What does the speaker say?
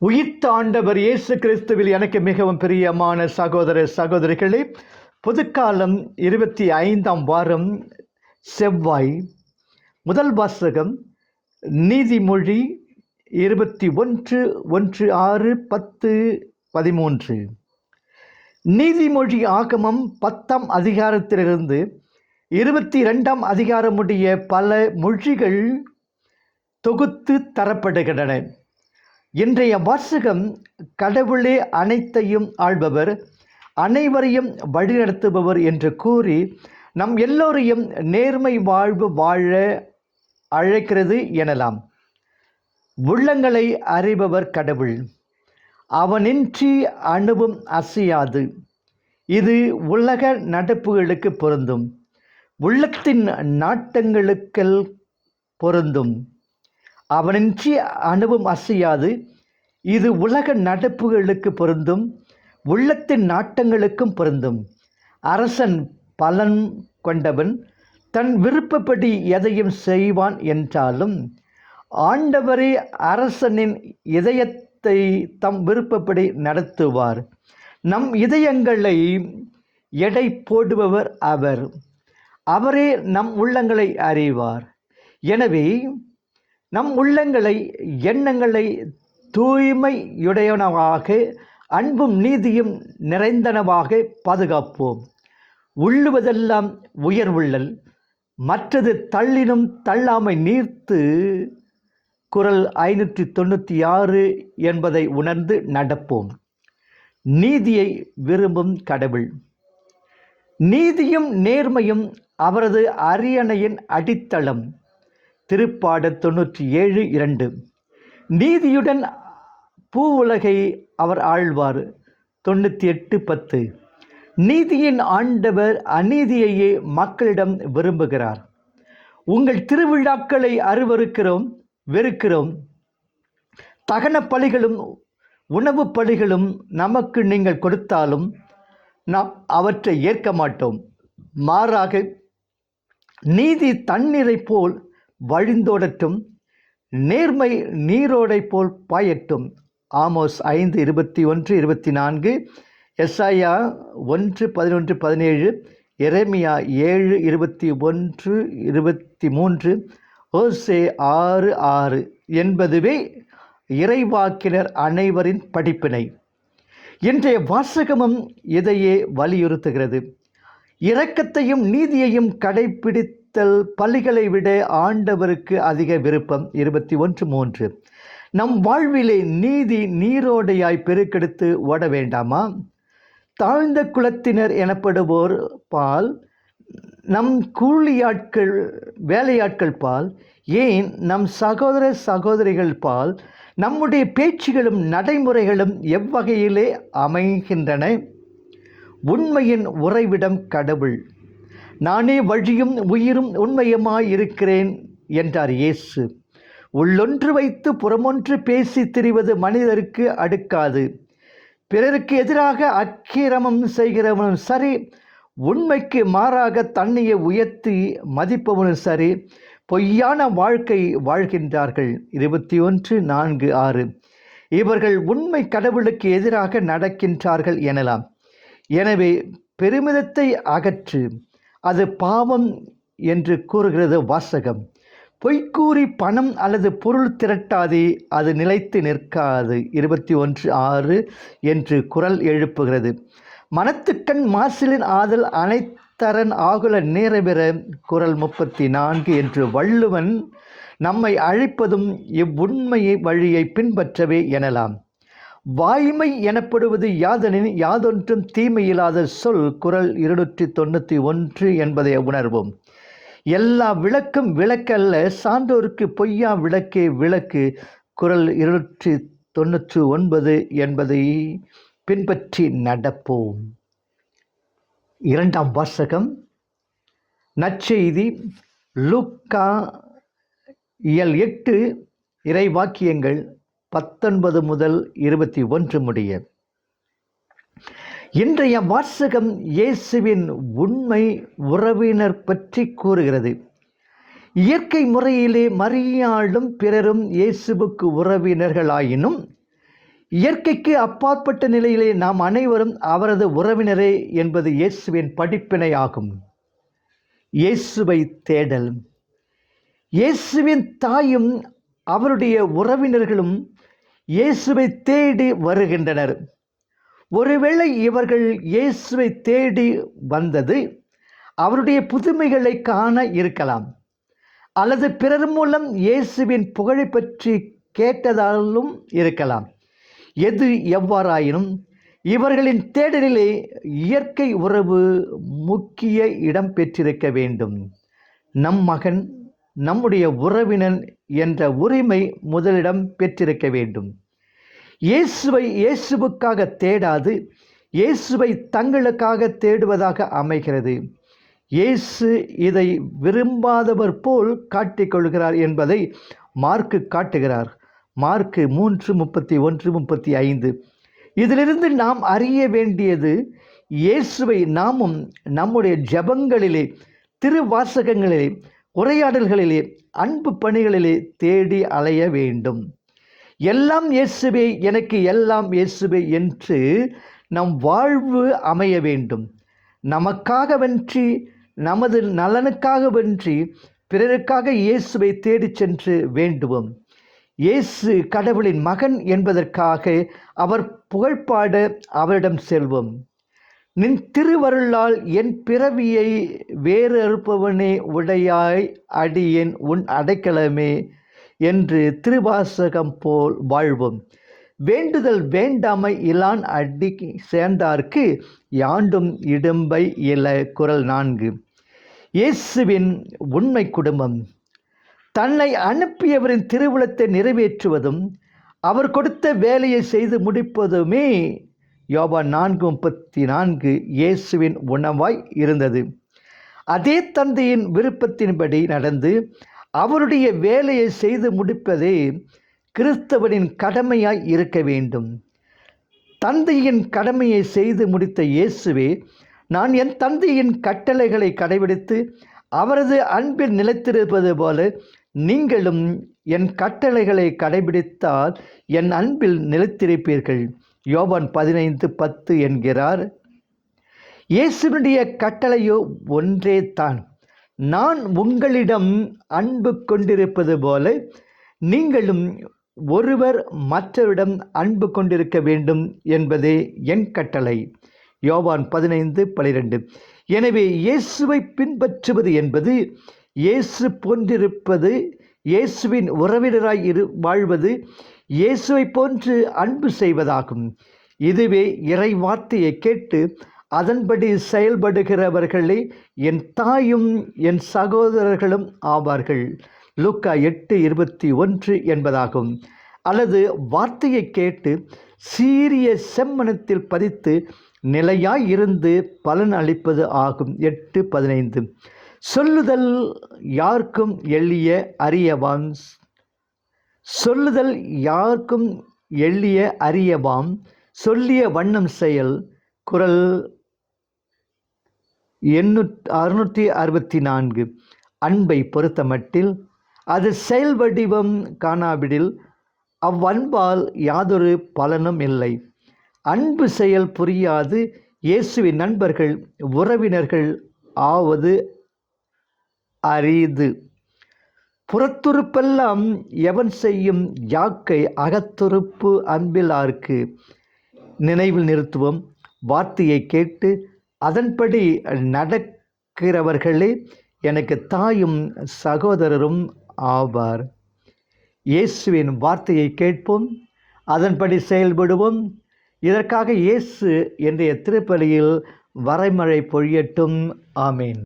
உயிர்த்த ஆண்டவர் இயேசு கிறிஸ்துவில் எனக்கு மிகவும் பிரியமான சகோதர சகோதரிகளே புதுக்காலம் இருபத்தி ஐந்தாம் வாரம் செவ்வாய் முதல் வாசகம் நீதிமொழி இருபத்தி ஒன்று ஒன்று ஆறு பத்து பதிமூன்று. நீதிமொழி ஆகமம் பத்தாம் அதிகாரத்திலிருந்து இருபத்தி ரெண்டாம் அதிகாரமுடைய பல மொழிகள் தொகுத்து தரப்படுகின்றன. இன்றைய வாசகம் கடவுளே அனைத்தையும் ஆள்பவர் அனைவரையும் வழிநடத்துபவர் என்று கூறி நம் எல்லோரையும் நேர்மை வாழ்வு வாழ அழைக்கிறது எனலாம். உள்ளங்களை அறிபவர் கடவுள். அவனின்றி அணுவும் அசையாது. இது உலக நடப்புகளுக்கு பொருந்தும். உள்ளத்தின் நாட்டங்களுக்கள் பொருந்தும். அவனின்றி அணுவும் அசையாது. இது உலக நடப்புகளுக்கு பொருந்தும் உள்ளத்தின் நாட்டங்களுக்கும் பொருந்தும். அரசன் பலன் கொண்டவன் தன் விருப்பப்படி எதையும் செய்வான் என்றாலும் ஆண்டவரே அரசனின் இதயத்தை தம் விருப்பப்படி நடத்துவார். நம் இதயங்களை எடை போடுபவர் அவர். அவரே நம் உள்ளங்களை அறிவார். எனவே நம் உள்ளங்களை எண்ணங்களை தூய்மையுடையனவாக அன்பும் நீதியும் நிறைந்தனவாக பாதுகாப்போம். உள்ளுவதெல்லாம் உயர்வுள்ளல் மற்றது தள்ளினும் தள்ளாமை நீர்த்து குரல் ஐநூற்றி தொண்ணூற்றி ஆறு என்பதை உணர்ந்து நடப்போம். நீதியை விரும்பும் கடவுள். நீதியும் நேர்மையும் அவரது அரியணையின் அடித்தளம். திருப்பாட தொண்ணூற்றி ஏழு இரண்டு. நீதியுடன் பூ உலகை அவர் ஆழ்வார். தொண்ணூற்றி எட்டு பத்து. நீதியின் ஆண்டவர் அநீதியையே மக்களிடம் விரும்புகிறார். உங்கள் திருவிழாக்களை அருவருக்கிறோம் வெறுக்கிறோம். தகன பலிகளும் உணவு பலிகளும் நமக்கு நீங்கள் கொடுத்தாலும் நாம் அவற்றை ஏற்க மாட்டோம். மாறாக நீதி தண்ணீரை போல் வழிந்தோடட்டும் நேர்மை நீரோடை போல் பாயட்டும். ஆமோஸ் ஐந்து இருபத்தி ஒன்று இருபத்தி நான்கு எஸ்ஐயா ஒன்று பதினொன்று பதினேழு எரேமியா ஏழு இருபத்தி ஒன்று இருபத்தி மூன்று ஓசே ஆறு ஆறு என்பதுவே இறைவாக்கினர் அனைவரின் படிப்பினை. இன்றைய வாசகமும் இதையே வலியுறுத்துகிறது. இரக்கத்தையும் நீதியையும் கடைபிடித்தல் பள்ளிகளை விட ஆண்டவருக்கு அதிக விருப்பம். இருபத்தி ஒன்று மூன்று. நம் வாழ்விலே நீதி நீரோடையாய் பெருக்கெடுத்து ஓட வேண்டாமா? தாழ்ந்த குலத்தினர் எனப்படுவோர் பால் நம் கூலியாட்கள் வேலையாட்கள் பால் ஏன் நம் சகோதர சகோதரிகள் பால் நம்முடைய பேச்சுகளும் நடைமுறைகளும் எவ்வகையிலே அமைகின்றன? உண்மையின் உறைவிடம் கடவுள். நானே வழியும் உயிரும் உண்மையுமாயிருக்கிறேன் என்றார் இயேசு. உள்ளொன்று வைத்து புறமொன்று பேசி திரிவது மனிதருக்கு அடுக்காது. பிறருக்கு எதிராக அக்கிரமம் செய்கிறவனும் சரி உண்மைக்கு மாறாக தன்னையை உயர்த்தி மதிப்பவனும் சரி பொய்யான வாழ்க்கை வாழ்கின்றார்கள். இருபத்தி ஒன்று நான்கு ஆறு. இவர்கள் உண்மை கடவுளுக்கு எதிராக நடக்கின்றார்கள் எனலாம். எனவே பெருமிதத்தை அகற்று. அது பாவம் என்று கூறுகிறது வாசகம். பொய்க்கூறி பணம் அல்லது பொருள் திரட்டாதே அது நிலைத்து நிற்காது. இருபத்தி ஒன்று ஆறு என்று குரல் எழுப்புகிறது. மனத்துக்கண் மாசிலின் ஆதல் அனைத்தரன் ஆகுல நேரபெற குரல் முப்பத்தி நான்கு என்று வள்ளுவன் நம்மை அழைப்பதும் இவ்வுண்மையை வழியை பின்பற்றவே எனலாம். வாய்மை எனப்படுவது யாதனின் யாதொன்றும் தீமையில்லாத சொல் குரல் இருநூற்றி தொண்ணூற்றி ஒன்று என்பதை உணர்வோம். எல்லா விளக்கும் விளக்கல்ல சான்றோருக்கு பொய்யா விளக்கே விளக்கு குரல் இருநூற்றி தொண்ணூற்று ஒன்பது என்பதை பின்பற்றி நடப்போம். இரண்டாம் வாசகம் நற்செய்தி லுக்கா இயல் எட்டு இறைவாக்கியங்கள். பத்தொன்பது முதல் இருபத்தி ஒன்று முடிய. இன்றைய வாசகம் இயேசுவின் உண்மை உறவினர் பற்றி கூறுகிறது. இயற்கை முறையிலே மரியாளும் பிறரும் இயேசுவுக்கு உறவினர்களாயினும் இயற்கைக்கு அப்பாற்பட்ட நிலையிலே நாம் அனைவரும் அவரது உறவினரே என்பது இயேசுவின் படிப்பினை ஆகும். இயேசுவை தேடல். இயேசுவின் தாயும் அவருடைய உறவினர்களும் இயேசுவை தேடி வருகின்றனர். ஒருவேளை இவர்கள் இயேசுவை தேடி வந்தது அவருடைய புதுமைகளை காண இருக்கலாம். அல்லது பிறர் மூலம் இயேசுவின் புகழை பற்றி கேட்டதாலும் இருக்கலாம். எது எவ்வாறாயினும் இவர்களின் தேடலிலே இயற்கை உறவு முக்கிய இடம் பெற்றிருக்க வேண்டும். நம் மகன் நம்முடைய உறவினன் என்ற உரிமை முதலிடம் பெற்றிருக்க வேண்டும். இயேசுவை இயேசுவுக்காக தேடாது இயேசுவை தங்களுக்காக தேடுவதாக அமைகிறது. இயேசு இதை விரும்பாதவர் போல் காட்டிக்கொள்கிறார் என்பதை மார்க்கு காட்டுகிறார். மார்க்கு மூன்று முப்பத்தி ஒன்று முப்பத்தி ஐந்து. இதிலிருந்து நாம் அறிய வேண்டியது இயேசுவை நாமும் நம்முடைய ஜபங்களிலே திருவாசகங்களிலே உரையாடல்களிலே அன்பு பணிகளிலே தேடி அலைய வேண்டும். எல்லாம் இயேசுவே எனக்கு எல்லாம் இயேசுவே என்று நம் வாழ்வு அமைய வேண்டும். நமக்காக வென்றி நமது நலனுக்காக வென்றி பிறருக்காக இயேசுவை தேடிச் சென்று வேண்டுவோம். இயேசு கடவுளின் மகன் என்பதற்காக அவர் புகழ்பாட அவரிடம் செல்வோம். நின் திருவருளால் என் பிறவியை வேறு அறுப்பவனே உடையாய் அடியேன் உன் அடைக்கலமே என்று திருவாசகம் போல் வாழ்வோம். வேண்டுதல் வேண்டாமை இலான் அடி சேர்ந்தார்க்கு யாண்டும் இடும்பை இல குரல் நான்கு. இயேசுவின் உண்மை குடும்பம். தன்னை அனுப்பியவரின் திருவுளத்தை நிறைவேற்றுவதும் அவர் கொடுத்த வேலையை செய்து முடிப்பதுமே யோபா நான்கு முப்பத்தி நான்கு இயேசுவின் உணவாய் இருந்தது. அதே தந்தையின் விருப்பத்தின்படி நடந்து அவருடைய வேலையை செய்து முடிப்பதே கிறிஸ்தவனின் கடமையாய் இருக்க வேண்டும். தந்தையின் கடமையை செய்து முடித்த இயேசுவே நான் என் தந்தையின் கட்டளைகளை கடைபிடித்து அவரது அன்பில் நிலைத்திருப்பது போல நீங்களும் என் கட்டளைகளை கடைபிடித்தால் என் அன்பில் நிலைத்திருப்பீர்கள். யோபான் பதினைந்து பத்து என்கிறார் இயேசுனுடைய கட்டளையோ ஒன்றே தான். நான் உங்களிடம் அன்பு கொண்டிருப்பது போல நீங்களும் ஒருவர் மற்றவரிடம் அன்பு கொண்டிருக்க வேண்டும் என்பதே என் கட்டளை. யோவான் பதினைந்து பனிரெண்டு. எனவே இயேசுவை பின்பற்றுவது என்பது இயேசு போன்றிருப்பது இயேசுவின் உறவினராய் இரு வாழ்வது இயேசுவை போன்று அன்பு செய்வதாகும். இதுவே இறை வார்த்தையை கேட்டு அதன்படி செயல்படுகிறவர்களே என் தாயும் என் சகோதரர்களும் ஆவார்கள். லூக்கா எட்டு இருபத்தி ஒன்று என்பதாகும். அல்லது வார்த்தையை கேட்டு சீரிய செம்மனத்தில் பதித்து நிலையாய் இருந்து பலன் அளிப்பது ஆகும். எட்டு பதினைந்து. சொல்லுதல் யாருக்கும் எளிய அறியவாம் சொல்லுதல் யாருக்கும் எள்ளிய அறியவாம் சொல்லிய வண்ணம் செயல் குரல் எண்ணூற் அறுநூற்றி அறுபத்தி நான்கு. அன்பை பொறுத்தமட்டில் அது செயல் வடிவம் காணாவிடில் அவ்வன்பால் யாதொரு பலனும் இல்லை. அன்பு செயல் புரியாது இயேசுவின் நண்பர்கள் உறவினர்கள் ஆவது அரிது புறத்துறுப்பெல்லாம் எவன் செய்யும் யாக்கை அகத்துறுப்பு அன்பிலார்க்கு நினைவில் நிறுத்துவோம். வார்த்தையை கேட்டு அதன்படி நடக்கிறவர்களே எனக்கு தாயும் சகோதரரும் ஆவார். இயேசுவின் வார்த்தையை கேட்போம். அதன்படி செயல்படுவோம். இதற்காக இயேசு என்ற திருப்பலியில் வரைமழை பொழியட்டும். ஆமேன்.